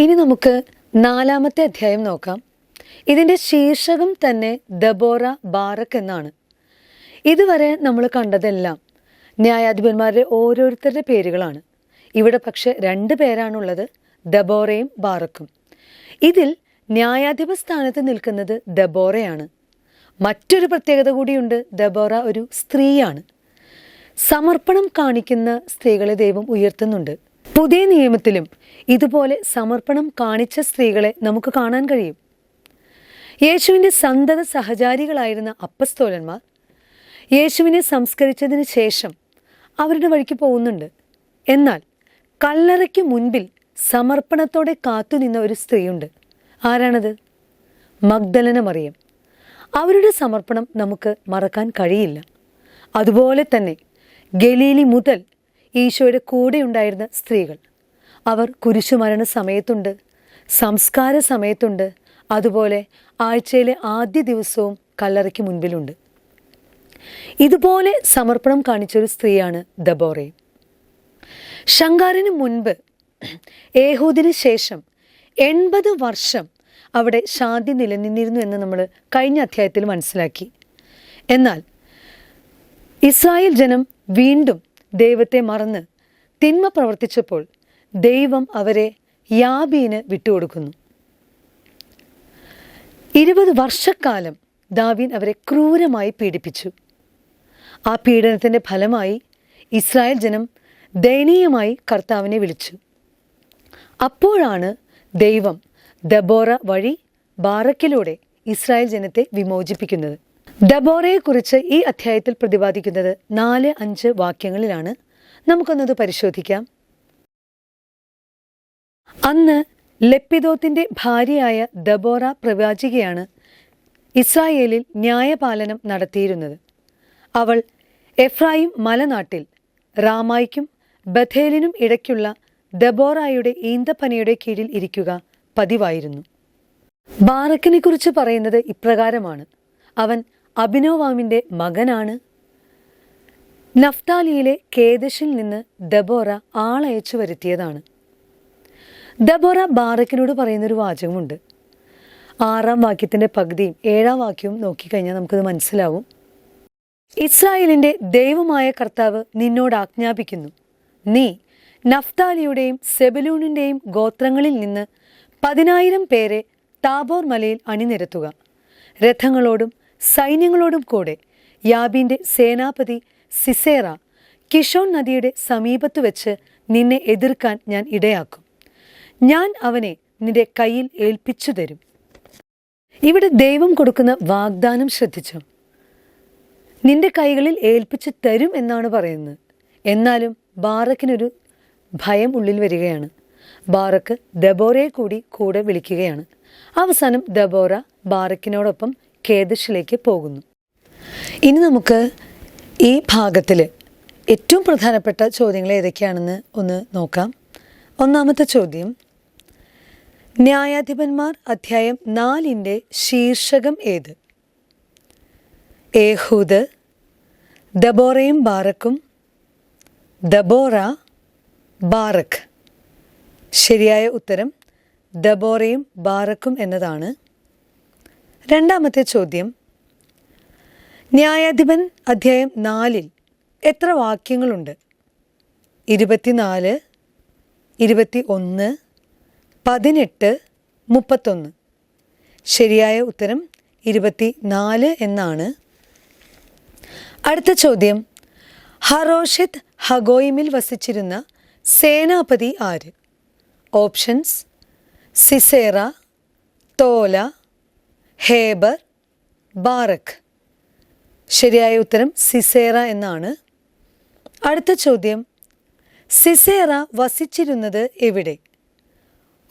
ഇനി നമുക്ക് നാലാമത്തെ അധ്യായം നോക്കാം. ഇതിന്റെ ശീർഷകം തന്നെ ദബോറ ബാറക് എന്നാണ്. ഇതുവരെ നമ്മൾ കണ്ടതെല്ലാം ന്യായാധിപന്മാരുടെ ഓരോരുത്തരുടെ പേരുകളാണ്. ഇവിടെ പക്ഷെ രണ്ട് പേരാണുള്ളത് ദബോറയും ബാറക്കും. ഇതിൽ ന്യായാധിപ സ്ഥാനത്ത് നിൽക്കുന്നത് ദബോറയാണ്. മറ്റൊരു പ്രത്യേകത കൂടിയുണ്ട് ദബോറ ഒരു സ്ത്രീയാണ്. സമർപ്പണം കാണിക്കുന്ന സ്ത്രീകളെ ദൈവം ഉയർത്തുന്നുണ്ട്. പുതിയ നിയമത്തിലും ഇതുപോലെ സമർപ്പണം കാണിച്ച സ്ത്രീകളെ നമുക്ക് കാണാൻ കഴിയും. യേശുവിന്റെ സന്തത സഹചാരികളായിരുന്ന അപ്പസ്തോലന്മാർ യേശുവിനെ സംസ്കരിച്ചതിന് ശേഷം അവരുടെ വഴിക്ക് പോകുന്നുണ്ട്. എന്നാൽ കല്ലറയ്ക്ക് മുൻപിൽ സമർപ്പണത്തോടെ കാത്തുനിന്ന ഒരു സ്ത്രീയുണ്ട്. ആരാണത്? മഗ്ദലന മറിയം അവരുടെ സമർപ്പണം നമുക്ക് മറക്കാൻ കഴിയില്ല. അതുപോലെ തന്നെ ഗലീലി മുതൽ ഈശോയുടെ കൂടെ ഉണ്ടായിരുന്ന സ്ത്രീകൾ. അവർ കുരിശുമരണ സമയത്തുണ്ട് സംസ്കാര സമയത്തുണ്ട് അതുപോലെ ആഴ്ചയിലെ ആദ്യ ദിവസവും കല്ലറയ്ക്ക് മുൻപിലുണ്ട്. ഇതുപോലെ സമർപ്പണം കാണിച്ചൊരു സ്ത്രീയാണ് ദബോറെ. ശങ്കാറിന് മുൻപ് ഏഹൂദിന് ശേഷം എൺപത് വർഷം അവിടെ ശാന്തി നിലനിന്നിരുന്നു എന്ന് നമ്മൾ കഴിഞ്ഞ അധ്യായത്തിൽ മനസ്സിലാക്കി. എന്നാൽ ഇസ്രായേൽ ജനം വീണ്ടും ദൈവത്തെ മറന്ന് തിന്മ പ്രവർത്തിച്ചപ്പോൾ ദൈവം അവരെ യാബീന് വിട്ടുകൊടുക്കുന്നു. ഇരുപത് വർഷക്കാലം ദാവീൻ അവരെ ക്രൂരമായി പീഡിപ്പിച്ചു. ആ പീഡനത്തിന്റെ ഫലമായി ഇസ്രായേൽ ജനം ദയനീയമായി കർത്താവിനെ വിളിച്ചു. അപ്പോഴാണ് ദൈവം ദബോറ വഴി ബാറക്കിലൂടെ ഇസ്രായേൽ ജനത്തെ വിമോചിപ്പിക്കുന്നത്. ദബോറയെക്കുറിച്ച് ഈ അധ്യായത്തിൽ പ്രതിപാദിക്കുന്നത് നാല് അഞ്ച് വാക്യങ്ങളിലാണ്. നമുക്കൊന്നത് പരിശോധിക്കാം. അന്ന് ലെപ്പിദോത്തിന്റെ ഭാര്യയായ ദബോറ പ്രവാചികയാണ് ഇസ്രായേലിൽ ന്യായപാലനം നടത്തിയിരുന്നത്. അവൾ എഫ്രായിം മലനാട്ടിൽ റാമായ്ക്കും ബഥേലിനും ഇടയ്ക്കുള്ള ദബോറായുടെ ഈന്തപ്പനയുടെ കീഴിൽ ഇരിക്കുക പതിവായിരുന്നു. ബാറക്കിനെ കുറിച്ച് പറയുന്നത് ഇപ്രകാരമാണ്. അവൻ അഭിനോവാമിന്റെ മകനാണ്. നഫ്താലിയിലെ കേദശിൽ നിന്ന് ദബോറ ആളയച്ചു വരുത്തിയതാണ്. ദബോറ ബാറക്കിനോട് പറയുന്നൊരു വാചകമുണ്ട്. ആറാം വാക്യത്തിന്റെ പകുതിയും ഏഴാം വാക്യവും നോക്കിക്കഴിഞ്ഞാൽ നമുക്കത് മനസ്സിലാവും. ഇസ്രായേലിന്റെ ദൈവമായ കർത്താവ് നിന്നോട് ആജ്ഞാപിക്കുന്നു. നീ നഫ്താലിയുടെയും സെബലൂണിന്റെയും ഗോത്രങ്ങളിൽ നിന്ന് പതിനായിരം പേരെ താബോർ മലയിൽ അണിനിരത്തുക. രഥങ്ങളോടും സൈന്യങ്ങളോടും കൂടെ യാബിന്റെ സേനാപതി സിസേറ കിഷോൺ നദിയുടെ സമീപത്ത് വെച്ച് നിന്നെ എതിർക്കാൻ ഞാൻ ഇടയാക്കും. ഞാൻ അവനെ നിന്റെ കയ്യിൽ ഏൽപ്പിച്ചു തരും. ഇവിടെ ദൈവം കൊടുക്കുന്ന വാഗ്ദാനം ശ്രദ്ധിച്ചു? നിന്റെ കൈകളിൽ ഏൽപ്പിച്ചു തരും എന്നാണ് പറയുന്നത്. എന്നാലും ബാറക്കിനൊരു ഭയം ഉള്ളിൽ വരികയാണ്. ബാറക്ക് ദബോറയെ കൂടി കൂടെ വിളിക്കുകയാണ്. അവസാനം ദബോറ ബാറക്കിനോടൊപ്പം കേദഷിലേക്ക് പോകുന്നു. ഇനി നമുക്ക് ഈ ഭാഗത്തിൽ ഏറ്റവും പ്രധാനപ്പെട്ട ചോദ്യങ്ങൾ ഏതൊക്കെയാണെന്ന് ഒന്ന് നോക്കാം. ഒന്നാമത്തെ ചോദ്യം ന്യായാധിപന്മാർ അധ്യായം നാലിന്റെ ശീർഷകം ഏത്? ഏഹൂദ് ദബോറയും ബാറക്കും ദബോറ ബാറക്ക് ശരിയായ ഉത്തരം ദബോറയും ബാറക്കും എന്നതാണ്. രണ്ടാമത്തെ ചോദ്യം. ന്യായാധിപൻ അധ്യായം നാലിൽ എത്ര വാക്യങ്ങളുണ്ട്? ഇരുപത്തിനാല് ഇരുപത്തി ഒന്ന് പതിനെട്ട് മുപ്പത്തൊന്ന്. ശരിയായ ഉത്തരം ഇരുപത്തി നാല് എന്നാണ്. അടുത്ത ചോദ്യം. ഹറോഷിത് ഹഗോയിമിൽ വസിച്ചിരുന്ന സേനാപതി ആര്? Options Sisera Tola Heber Barak. ശരിയായ ഉത്തരം സിസേറ എന്നാണ്. അടുത്ത ചോദ്യം. സിസേറ വസിച്ചിരുന്നത് എവിടെ?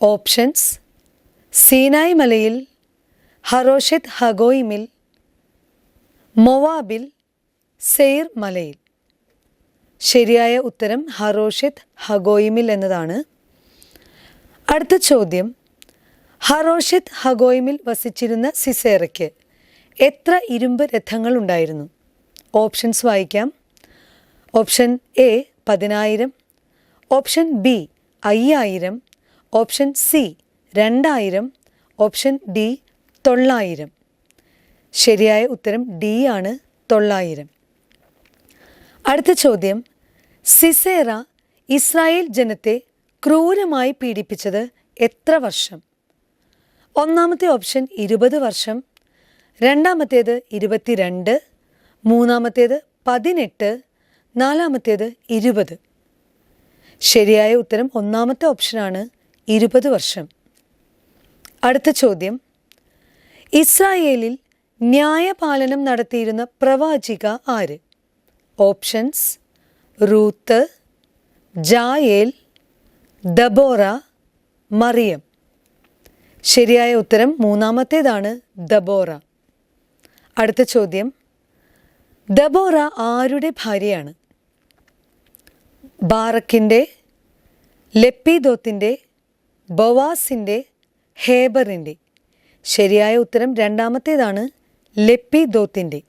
ഓപ്ഷൻസ്. സീനായ് മലയിൽ ഹറോഷെത് ഹഗോയിമിൽ മൊവാബിൽ സെയ്ർ മലയിൽ. ശരിയായ ഉത്തരം ഹറോഷെത് ഹഗോയിമിൽ എന്നതാണ്. അടുത്ത ചോദ്യം. ഹറോഷെത് ഹഗോയിമിൽ വസിച്ചിരുന്ന സിസേറയ്ക്ക് എത്ര ഇരുമ്പ് രഥങ്ങൾ ഉണ്ടായിരുന്നു? ഓപ്ഷൻസ് വായിക്കാം. ഓപ്ഷൻ എ പതിനായിരം. ഓപ്ഷൻ ബി അയ്യായിരം. ഓപ്ഷൻ സി രണ്ടായിരം. ഓപ്ഷൻ ഡി തൊള്ളായിരം. ശരിയായ ഉത്തരം ഡി ആണ് തൊള്ളായിരം. അടുത്ത ചോദ്യം. സിസേറ ഇസ്രായേൽ ജനത്തെ ക്രൂരമായി പീഡിപ്പിച്ചത് എത്ര വർഷം? ഒന്നാമത്തെ ഓപ്ഷൻ ഇരുപത് വർഷം രണ്ടാമത്തേത് ഇരുപത്തിരണ്ട് മൂന്നാമത്തേത് പതിനെട്ട് നാലാമത്തേത് ഇരുപത്. ശരിയായ ഉത്തരം ഒന്നാമത്തെ ഓപ്ഷനാണ് ഇരുപത് വർഷം. അടുത്ത ചോദ്യം. ഇസ്രായേലിൽ ന്യായപാലനം നടത്തിയിരുന്ന പ്രവാചിക ആര്? Options Ruth Jael Deborah Miriam. ശരിയായ ഉത്തരം മൂന്നാമത്തേതാണ് ദബോറ. അടുത്ത ചോദ്യം. ദബോറ ആരുടെ ഭാര്യയാണ്? ബാറക്കിന്റെ ലെപ്പിദോത്തിന്റെ ബൊവാസിന്റെ ഹേബറിന്റെ ശരിയായ ഉത്തരം രണ്ടാമത്തേതാണ് ലെപ്പിദോത്തിന്റെ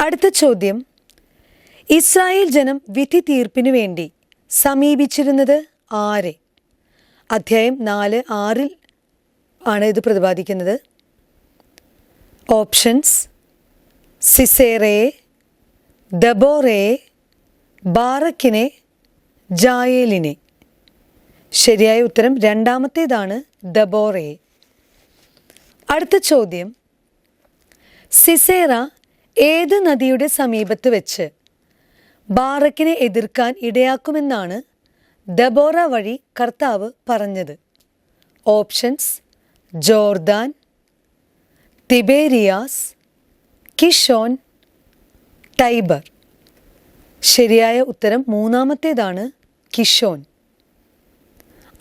അടുത്ത ചോദ്യം. ഇസ്രായേൽ ജനം വിധി തീർപ്പിനു വേണ്ടി സമീപിച്ചിരുന്നത് ആരെ? അധ്യായം നാല് ആറിൽ ആണ് ഇത് പ്രതിപാദിക്കുന്നത്. ഓപ്ഷൻസ്. സിസേറയെ ദബോറയെ ബാറക്കിനെ ജായേലിനെ. ശരിയായ ഉത്തരം രണ്ടാമത്തേതാണ് ദബോറയെ അടുത്ത ചോദ്യം. സിസേറ ഏത് നദിയുടെ സമീപത്ത് വെച്ച് ബാറക്കിനെ എതിർക്കാൻ ഇടയാക്കുമെന്നാണ് ദബോറ വഴി കർത്താവ് പറഞ്ഞത്. Options. Jordan Tiberias Kishon Tiber. ശരിയായ ഉത്തരം മൂന്നാമത്തേതാണ് കിഷോൻ.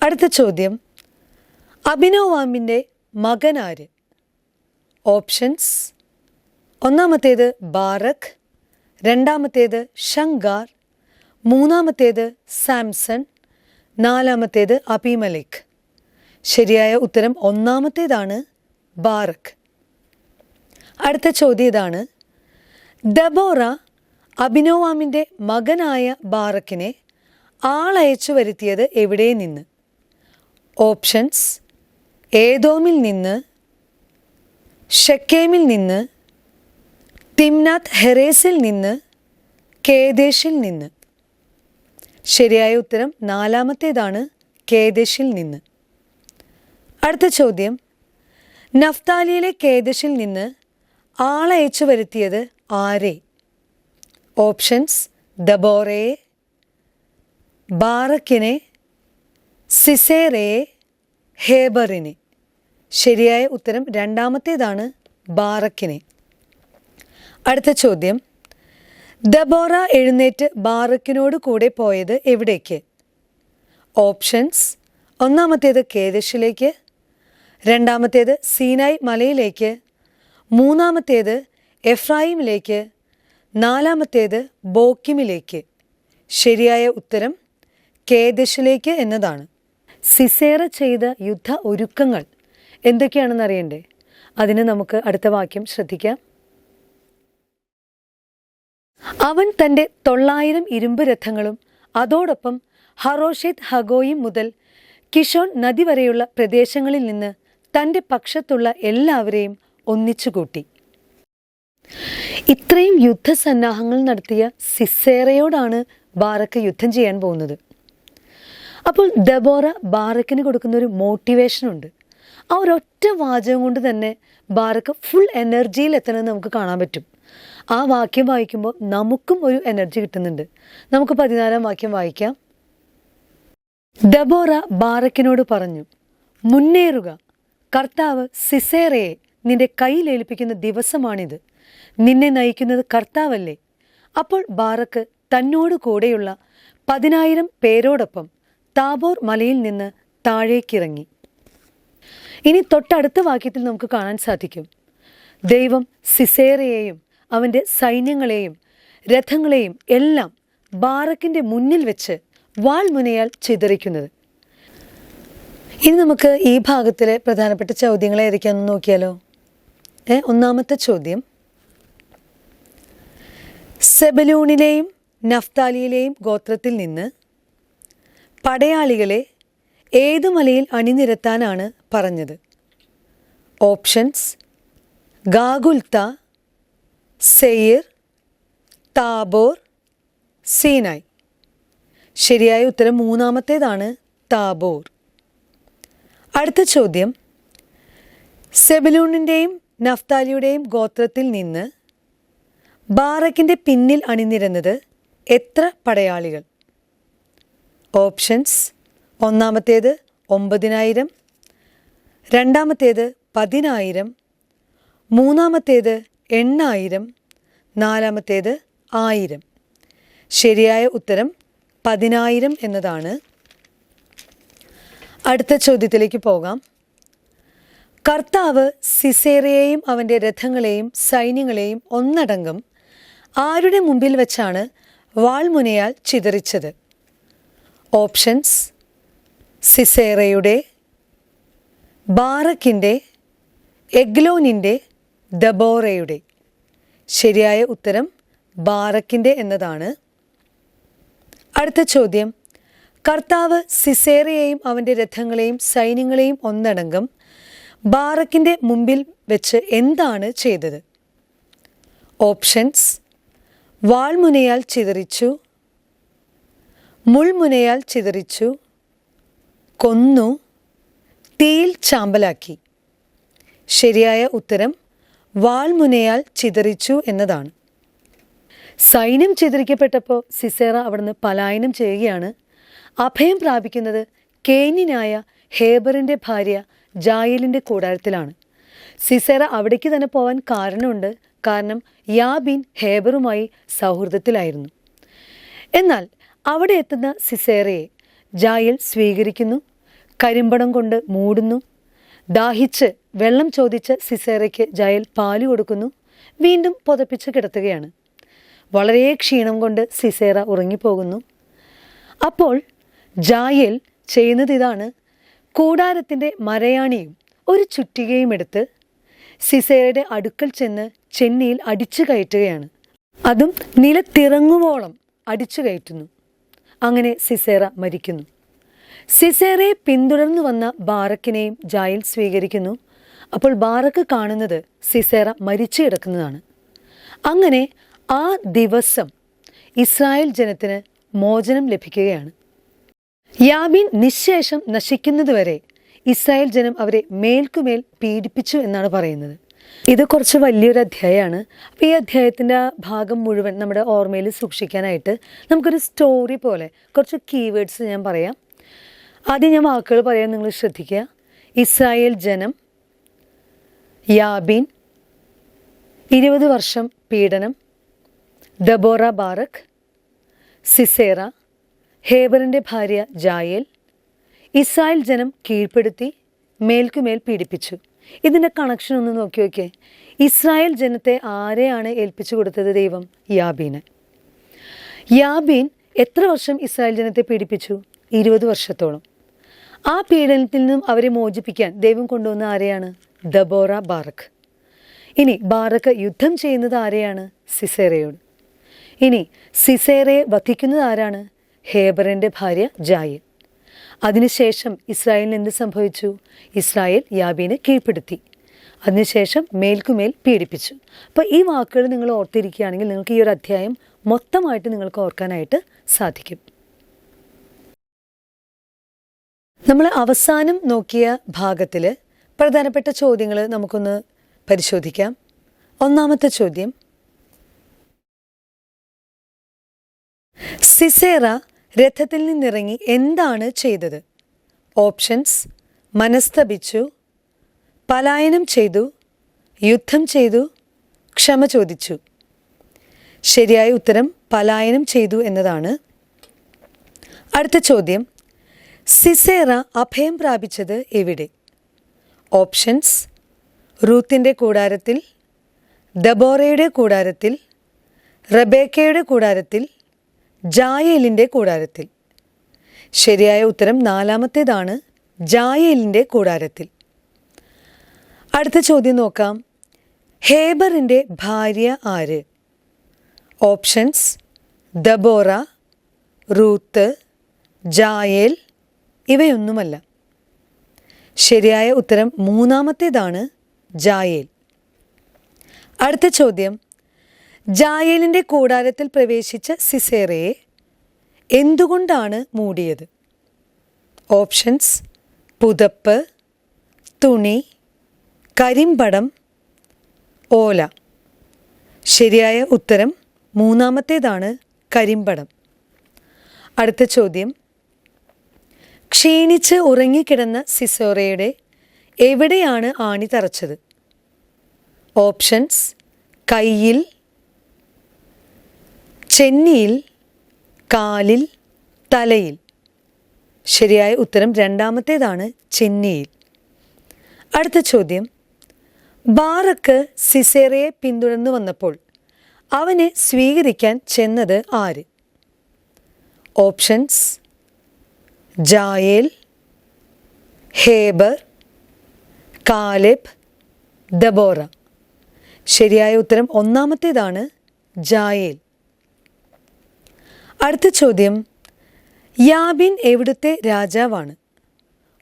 അടുത്ത ചോദ്യം. അഭിനോവാമിന്റെ മകനാര്? ഓപ്ഷൻസ്. ഒന്നാമത്തേത് ബാറക് രണ്ടാമത്തേത് ഷങ്കാർ മൂന്നാമത്തേത് സാംസൺ നാലാമത്തേത് അബിമലിക് ശരിയായ ഉത്തരം ഒന്നാമത്തേതാണ് ബാറക്. അടുത്ത ചോദ്യം ഇതാണ്. ഡബോറ അഭിനോവാമിന്റെ മകനായ ബാറക്കിനെ ആളയച്ചു വരുത്തിയത് എവിടെ നിന്ന്? ഓപ്ഷൻസ് ഏതോമിൽ നിന്ന് ഷെക്കേമിൽ നിന്ന് തിംനാഥ് ഹെറേസിൽ നിന്ന് കേദേശിൽ നിന്ന്. ശരിയായ ഉത്തരം നാലാമത്തേതാണ് കേദേശിൽ നിന്ന്. അടുത്ത ചോദ്യം. നഫ്താലിയിലെ കേദശിൽ നിന്ന് ആളയച്ചു വരുത്തിയത് ആരെ? ഓപ്ഷൻസ് ദബോറയെ ബാറക്കിനെ സിസേറയെ ഹേബറിനെ. ശരിയായ ഉത്തരം രണ്ടാമത്തേതാണ് ബാറക്കിനെ. അടുത്ത ചോദ്യം. ദബോറ എഴുന്നേറ്റ് ബാറക്കിനോട് കൂടെ പോയത് എവിടേക്ക്? ഓപ്ഷൻസ് ഒന്നാമത്തേത് കേദശിലേക്ക് രണ്ടാമത്തേത് സീനായ് മലയിലേക്ക് മൂന്നാമത്തേത് എഫ്രായിമിലേക്ക് നാലാമത്തേത് ബോക്കിമിലേക്ക്. ശരിയായ ഉത്തരം കേദശിലേക്ക് എന്നതാണ്. സിസേറ ചെയ്ത യുദ്ധ ഒരുക്കങ്ങൾ എന്തൊക്കെയാണെന്ന് അറിയണ്ടേ അതിന് നമുക്ക് അടുത്ത വാക്യം ശ്രദ്ധിക്കാം. അവൻ തന്റെ തൊള്ളായിരം ഇരുമ്പ് രഥങ്ങളും അതോടൊപ്പം ഹറോഷെത് ഹഗോയിം മുതൽ കിഷോൺ നദി വരെയുള്ള പ്രദേശങ്ങളിൽ നിന്ന് തന്റെ പക്ഷത്തുള്ള എല്ലാവരെയും ഒന്നിച്ചുകൂട്ടി. ഇത്രയും യുദ്ധസന്നാഹങ്ങൾ നടത്തിയ സിസേറയോടാണ് ബാറക്ക് യുദ്ധം ചെയ്യാൻ പോകുന്നത്. അപ്പോൾ ദബോറ ബാറക്കിന് കൊടുക്കുന്ന ഒരു മോട്ടിവേഷൻ ഉണ്ട് ആ ഒരൊറ്റ വാചകം കൊണ്ട് തന്നെ ബാറക്ക് ഫുൾ എനർജിയിൽ എത്തണമെന്ന് നമുക്ക് കാണാൻ പറ്റും. ആ വാക്യം വായിക്കുമ്പോൾ നമുക്കും ഒരു എനർജി കിട്ടുന്നുണ്ട്. നമുക്ക് പതിനാലാം വാക്യം വായിക്കാം. ദബോറ ബാറക്കിനോട് പറഞ്ഞു മുന്നേറുക കർത്താവ് സിസേറയെ നിന്റെ കയ്യിലേൽപ്പിക്കുന്ന ദിവസമാണിത്. നിന്നെ നയിക്കുന്നത് കർത്താവല്ലേ? അപ്പോൾ ബാറക്ക് തന്നോട് കൂടെയുള്ള പതിനായിരം പേരോടൊപ്പം താബോർ മലയിൽ നിന്ന് താഴേക്കിറങ്ങി. ഇനി തൊട്ടടുത്ത വാക്യത്തിൽ നമുക്ക് കാണാൻ സാധിക്കും. ദൈവം സിസേറയെയും അവന്റെ സൈന്യങ്ങളെയും രഥങ്ങളെയും എല്ലാം ബാറക്കിന്റെ മുന്നിൽ വെച്ച് വാൾമുനയാൽ ചിതറിക്കുന്നത്. ഇനി നമുക്ക് ഈ ഭാഗത്തിലെ പ്രധാനപ്പെട്ട ചോദ്യങ്ങൾ ഏതൊക്കെയാണെന്ന് നോക്കിയാലോ? ഏ ഒന്നാമത്തെ ചോദ്യം. സെബലൂണിലെയും നഫ്താലിയിലെയും ഗോത്രത്തിൽ നിന്ന് പടയാളികളെ ഏത് മലയിൽ അണിനിരത്താനാണ് പറഞ്ഞത്? Options Golgotha Seir Tabor Sinai. ശരിയായ ഉത്തരം മൂന്നാമത്തേതാണ് താബോർ. അടുത്ത ചോദ്യം. സെബലൂണിന്റെയും നഫ്താലിയുടെയും ഗോത്രത്തിൽ നിന്ന് ബാറക്കിന്റെ പിന്നിൽ അണിനിരന്നത് എത്ര പടയാളികൾ? ഓപ്ഷൻസ് ഒന്നാമത്തേത് ഒമ്പതിനായിരം രണ്ടാമത്തേത് പതിനായിരം മൂന്നാമത്തേത് എണ്ണായിരം നാലാമത്തേത് ആയിരം. ശരിയായ ഉത്തരം പതിനായിരം എന്നതാണ് അടുത്ത ചോദ്യത്തിലേക്ക് പോകാം. കർത്താവ് സിസേറയെയും അവന്റെ രഥങ്ങളെയും സൈന്യങ്ങളെയും ഒന്നടങ്കം ആരുടെ മുമ്പിൽ വെച്ചാണ് വാൾമുനയാൽ ചിതറിച്ചത്? ഓപ്ഷൻസ് സിസേറയുടെ ബാറക്കിന്റെ എഗ്ലോനിന്റെ ദബോറയുടെ. ശരിയായ ഉത്തരം ബാറക്കിന്റെ എന്നതാണ്. അടുത്ത ചോദ്യം കർത്താവ് സിസേറയെയും അവന്റെ രഥങ്ങളെയും സൈന്യങ്ങളെയും ഒന്നടങ്കം ബാറക്കിന്റെ മുമ്പിൽ വെച്ച് എന്താണ് ചെയ്തത്? ഓപ്ഷൻസ്. വാൾമുനയാൽ ചിതറിച്ചു. മുൾമുനയാൽ ചിതറിച്ചു. കൊന്നു. തീയിൽ ചാമ്പലാക്കി. ശരിയായ ഉത്തരം വാൾമുനയാൽ ചിതറിച്ചു എന്നതാണ്. സൈന്യം ചിതറിക്കപ്പെട്ടപ്പോൾ സിസേറ അവിടുന്ന് പലായനം ചെയ്യുകയാണ്. അഭയം പ്രാപിക്കുന്നത് കേനിനായ ഹേബറിന്റെ ഭാര്യ ജായലിന്റെ കൂടാരത്തിലാണ്. സിസേറ അവിടേക്ക് തന്നെ പോവാൻ കാരണമുണ്ട്. കാരണം യാബിൻ ഹേബറുമായി സൗഹൃദത്തിലായിരുന്നു. എന്നാൽ അവിടെ എത്തുന്ന സിസേറയെ ജായൽ സ്വീകരിക്കുന്നു കരിമ്പടം കൊണ്ട് മൂടുന്നു ദാഹിച്ച് വെള്ളം ചോദിച്ച സിസേറയ്ക്ക് ജായൽ പാൽ കൊടുക്കുന്നു വീണ്ടും പുതപ്പിച്ച് കിടത്തുകയാണ്. വളരെ ക്ഷീണം കൊണ്ട് സിസേറ ഉറങ്ങിപ്പോകുന്നു. അപ്പോൾ ജായൽ ചെയ്യുന്നത് ഇതാണ്. കൂടാരത്തിന്റെ മരയാണിയും ഒരു ചുറ്റികയും എടുത്ത് സിസേരയുടെ അടുക്കൽ ചെന്ന് ചെന്നിയിൽ അടിച്ചു കയറ്റുകയാണ്. അതും നിലത്തിറങ്ങുവോളം അടിച്ചു കയറ്റുന്നു. അങ്ങനെ സിസേറ മരിക്കുന്നു. സിസേറയെ പിന്തുടർന്നു വന്ന ബാറക്കിനെയും ജായൽ സ്വീകരിക്കുന്നു. അപ്പോൾ ബാറക്ക് കാണുന്നത് സിസേറ മരിച്ചു കിടക്കുന്നതാണ്. അങ്ങനെ ആ ദിവസം ഇസ്രായേൽ ജനത്തിന് മോചനം ലഭിക്കുകയാണ്. യാബീൻ നിശേഷം നശിക്കുന്നതുവരെ ഇസ്രായേൽ ജനം അവരെ മേൽക്കുമേൽ പീഡിപ്പിച്ചു എന്നാണ് പറയുന്നത്. ഇത് കുറച്ച് വലിയൊരു അധ്യായമാണ്. അപ്പോൾ ഈ അധ്യായത്തിന്റെ ഭാഗം മുഴുവൻ നമ്മുടെ ഓർമ്മയിൽ സൂക്ഷിക്കാനായിട്ട് നമുക്കൊരു സ്റ്റോറി പോലെ കുറച്ച് കീവേഡ്സ് ഞാൻ പറയാം. ആദ്യം ഞാൻ വാക്കുകൾ പറയാൻ നിങ്ങൾ ശ്രദ്ധിക്കുക. ഇസ്രായേൽ ജനം യാബീൻ ഇരുപത് വർഷം പീഡനം ദബോറ ബാറക് സിസേറ ഹേബറിന്റെ ഭാര്യ ജായേൽ ഇസ്രായേൽ ജനം കീഴ്പ്പെടുത്തി മേൽക്കുമേൽ പീഡിപ്പിച്ചു. ഇതിന്റെ കണക്ഷൻ ഒന്ന് നോക്കി നോക്കിയേ. ഇസ്രായേൽ ജനത്തെ ആരെയാണ് ഏൽപ്പിച്ചു കൊടുത്തത് ദൈവം? യാബീന്. യാബീൻ എത്ര വർഷം ഇസ്രായേൽ ജനത്തെ പീഡിപ്പിച്ചു? ഇരുപത് വർഷത്തോളം. ആ പീഡനത്തിൽ നിന്നും അവരെ മോചിപ്പിക്കാൻ ദൈവം കൊണ്ടുവന്ന ആരെയാണ്? Deborah Barak. ഇനി ബാറക്ക് യുദ്ധം ചെയ്യുന്നത് ആരെയാണ്? സിസേറയോട്. ഇനി സിസേറയെ വധിക്കുന്നത് ആരാണ്? ഹേബറിന്റെ ഭാര്യ ജായൻ അതിനുശേഷം ഇസ്രായേലിന് എന്ത് സംഭവിച്ചു? ഇസ്രായേൽ യാബീനെ കീഴ്പ്പെടുത്തി. അതിനുശേഷം മേൽക്കുമേൽ പീഡിപ്പിച്ചു. അപ്പോൾ ഈ വാക്കുകൾ നിങ്ങൾ ഓർത്തിരിക്കുകയാണെങ്കിൽ നിങ്ങൾക്ക് ഈ ഒരു അധ്യായം മൊത്തമായിട്ട് നിങ്ങൾക്ക് ഓർക്കാനായിട്ട് സാധിക്കും. നമ്മൾ അവസാനം നോക്കിയ ഭാഗത്തിൽ പ്രധാനപ്പെട്ട ചോദ്യങ്ങൾ നമുക്കൊന്ന് പരിശോധിക്കാം. ഒന്നാമത്തെ ചോദ്യം. സിസേറ രഥത്തിൽ നിന്നിറങ്ങി എന്താണ് ചെയ്തത്? ഓപ്ഷൻസ് മനസ്തപിച്ചു പലായനം ചെയ്തു യുദ്ധം ചെയ്തു ക്ഷമ ചോദിച്ചു. ശരിയായ ഉത്തരം പലായനം ചെയ്തു എന്നതാണ്. അടുത്ത ചോദ്യം സിസേറ അഭയം പ്രാപിച്ചത് എവിടെ? ഓപ്ഷൻസ് റൂത്തിന്റെ കൂടാരത്തിൽ ദബോറയുടെ കൂടാരത്തിൽ റബേക്കയുടെ കൂടാരത്തിൽ ജായേലിന്റെ കൂടാരത്തിൽ. ശരിയായ ഉത്തരം നാലാമത്തേതാണ് ജായേലിന്റെ കൂടാരത്തിൽ. അടുത്ത ചോദ്യം നോക്കാം. ഹേബറിന്റെ ഭാര്യ ആര്? ഓപ്ഷൻസ് ദബോറ റൂത്ത് ജായേൽ ഇവയൊന്നുമല്ല. ശരിയായ ഉത്തരം മൂന്നാമത്തേതാണ് ജായേൽ. അടുത്ത ചോദ്യം. ജായേലിന്റെ കൂടാരത്തിൽ പ്രവേശിച്ച സിസേറയെ എന്തുകൊണ്ടാണ് മൂടിയത്? ഓപ്ഷൻസ് പുതപ്പ് തുണി കരിമ്പടം ഓല. ശരിയായ ഉത്തരം മൂന്നാമത്തേതാണ് കരിമ്പടം. അടുത്ത ചോദ്യം. ക്ഷീണിച്ച് ഉറങ്ങിക്കിടന്ന സിസോറയുടെ എവിടെയാണ് ആണി തറച്ചത്? ഓപ്ഷൻസ് കയ്യിൽ ചെന്നിയിൽ കാലിൽ തലയിൽ. ശരിയായ ഉത്തരം രണ്ടാമത്തേതാണ് ചെന്നിയിൽ. അടുത്ത ചോദ്യം. ബാറക്ക് സിസേറയെ പിന്തുടർന്നു വന്നപ്പോൾ അവനെ സ്വീകരിക്കാൻ ചെന്നത് ആര്? Options. Jael Heber Caleb Deborah. ശരിയായ ഉത്തരം ഒന്നാമത്തേതാണ് ജായേൽ. അടുത്ത ചോദ്യം. യാബിൻ എവിടുത്തെ രാജാവാണ്?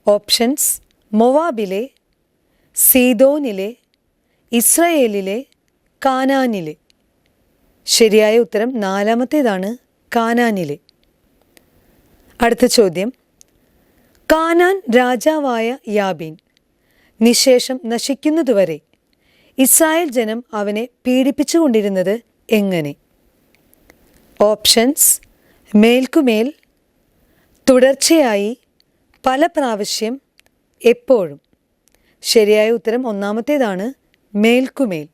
ഓപ്ഷൻസ് മൊവാബിലെ സീതോനിലെ ഇസ്രയേലിലെ കാനാനിലെ. ശരിയായ ഉത്തരം നാലാമത്തേതാണ് കാനാനിലെ. അടുത്ത ചോദ്യം. കാനാൻ രാജാവായ യാബിൻ നിശേഷം നശിക്കുന്നതുവരെ ഇസ്രായേൽ ജനം അവനെ പീഡിപ്പിച്ചുകൊണ്ടിരുന്നത് എങ്ങനെ? ഓപ്ഷൻസ് മേൽക്കുമേൽ തുടർച്ചയായി പല പ്രാവശ്യം എപ്പോഴും. ശരിയായ ഉത്തരം ഒന്നാമത്തേതാണ് മേൽക്കുമേൽ.